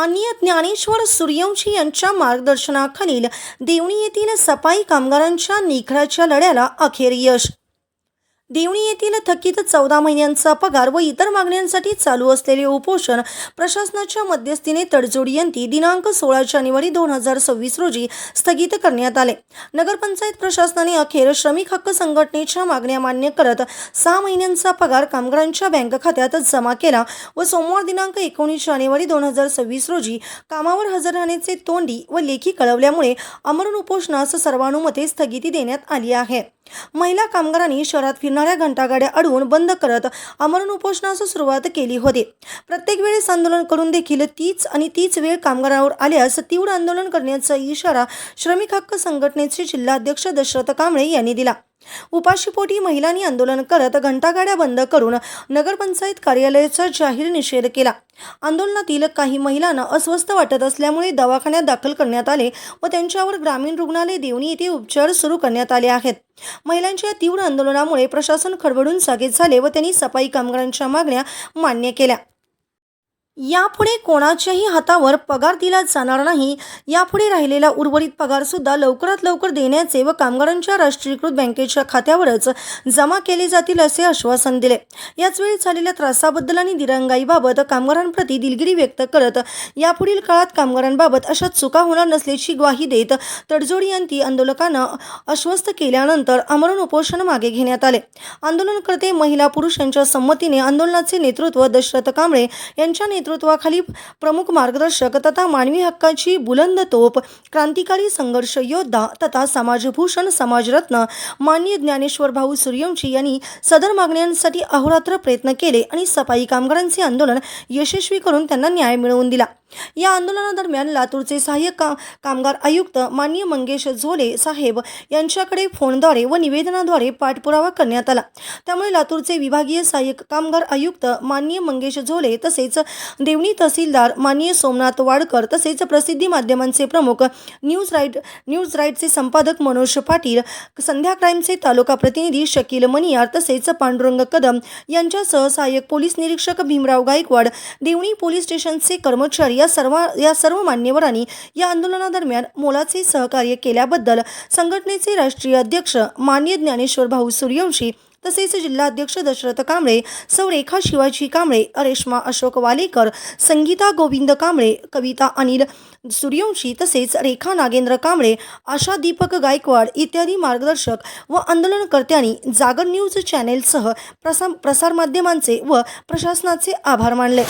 माननीय ज्ञानेश्वर सूर्यवंशी यांच्या मार्गदर्शनाखालील देवणी येथील सफाई कामगारांच्या निखराच्या लढ्याला अखेर यश. देवणी येथील थकीत चौदा महिन्यांचा पगार व इतर मागण्यांसाठी चालू असलेले उपोषण प्रशासनाच्या मध्यस्थीने तडजोडीयंती दिनांक सोळा जानेवारी दोन हजार सव्वीस रोजी स्थगित करण्यात आले. नगरपंचायत प्रशासनाने अखेर श्रमिक हक्क संघटनेच्या मागण्या मान्य करत सहा महिन्यांचा पगार कामगारांच्या बँक खात्यात जमा केला व सोमवार दिनांक एकोणीस जानेवारी दोन हजार सव्वीस रोजी कामावर हजर राहण्याचे तोंडी व लेखी कळवल्यामुळे अमरण उपोषणास सर्वानुमते स्थगिती देण्यात आली आहे. महिला कामगारांनी शहरात फिरणाऱ्या घंटागाड्या अडवून बंद करत अमरण उपोषणास सुरुवात केली होती. प्रत्येक वेळेस आंदोलन करून देखील तीच आणि तीच वेळ कामगारांवर आल्यास तीव्र आंदोलन करण्याचा इशारा श्रमिक हक्क संघटनेचे जिल्हाध्यक्ष दशरथ कांबळे यांनी दिला. उपाशीपोटी महिलांनी आंदोलन करत घंटागाड्या बंद करून नगरपंचायत कार्यालयाचा जाहीर निषेध केला. आंदोलनातील काही महिलांना अस्वस्थ वाटत असल्यामुळे दवाखान्यात दाखल करण्यात आले व त्यांच्यावर ग्रामीण रुग्णालय देवणी येथे उपचार सुरू करण्यात आले आहेत. महिलांच्या तीव्र आंदोलनामुळे प्रशासन खडबडून जागे झाले व त्यांनी सफाई कामगारांच्या मागण्या मान्य केल्या. यापुढे कोणाच्याही हातावर पगार दिला जाणार नाही. यापुढे राहिलेला उर्वरित पगार सुद्धा लवकरात लवकर देण्याचे व कामगारांच्या राष्ट्रीयकृत बँकेच्या खात्यावरच जमा केले जातील असे आश्वासन दिले. याचवेळी झालेल्या त्रासाबद्दल आणि दिरंगाईबाबत कामगारांप्रती दिलगिरी व्यक्त करत यापुढील काळात कामगारांबाबत अशा चुका होणार नसल्याची ग्वाही देत तडजोडीअंती आंदोलकांना अस्वस्थ केल्यानंतर आमरण उपोषण मागे घेण्यात आले. आंदोलनकर्ते महिला पुरुष यांच्या संमतीने आंदोलनाचे नेतृत्व दशरथ कांबळे यांच्या नेतृत्व नेतृत्वाखाली प्रमुख मार्गदर्शक तथा मानवी हक्काची बुलंद तोप क्रांतिकारी संघर्ष योद्धा तथा समाजभूषण समाजरत्न मान्य ज्ञानेश्वर भाऊ सूर्यवंशी यांनी सदर मागण्यांसाठी अहोरात्र प्रयत्न केले आणि सफाई कामगारांचे आंदोलन यशस्वी करून त्यांना न्याय मिळवून दिला. या आंदोलनादरम्यान लातूरचे सहाय्यक का कामगार आयुक्त माननीय मंगेश झोले साहेब यांच्याकडे फोनद्वारे व निवेदनाद्वारे पाठपुरावा करण्यात आला. त्यामुळे लातूरचे विभागीय सहाय्यक कामगार आयुक्त माननीय मंगेश झोले तसेच देवणी तहसीलदार माननीय सोमनाथ वाडकर तसेच प्रसिद्धी माध्यमांचे प्रमुख न्यूज राईट न्यूज राईटचे संपादक मनोज पाटील संध्या क्राईमचे तालुका प्रतिनिधी शकील मनियार तसेच पांडुरंग कदम यांच्यासह सहाय्यक पोलीस निरीक्षक भीमराव गायकवाड देवणी पोलीस स्टेशनचे कर्मचारी या सर्व या सर्व मान्यवरांनी या आंदोलनादरम्यान मोलाचे सहकार्य केल्याबद्दल संघटनेचे राष्ट्रीय अध्यक्ष मान्य ज्ञानेश्वर भाऊ सूर्यवंशी तसेच जिल्हाध्यक्ष दशरथ कांबळे सौ रेखा शिवाजी कांबळे रेश्मा अशोक वालेकर संगीता गोविंद कांबळे कविता अनिल सूर्यवंशी तसेच रेखा नागेंद्र कांबळे आशा दीपक गायकवाड इत्यादी मार्गदर्शक व आंदोलनकर्त्यांनी जागर न्यूज चॅनेलसह प्रसा प्रसारमाध्यमांचे व प्रशासनाचे आभार मानले.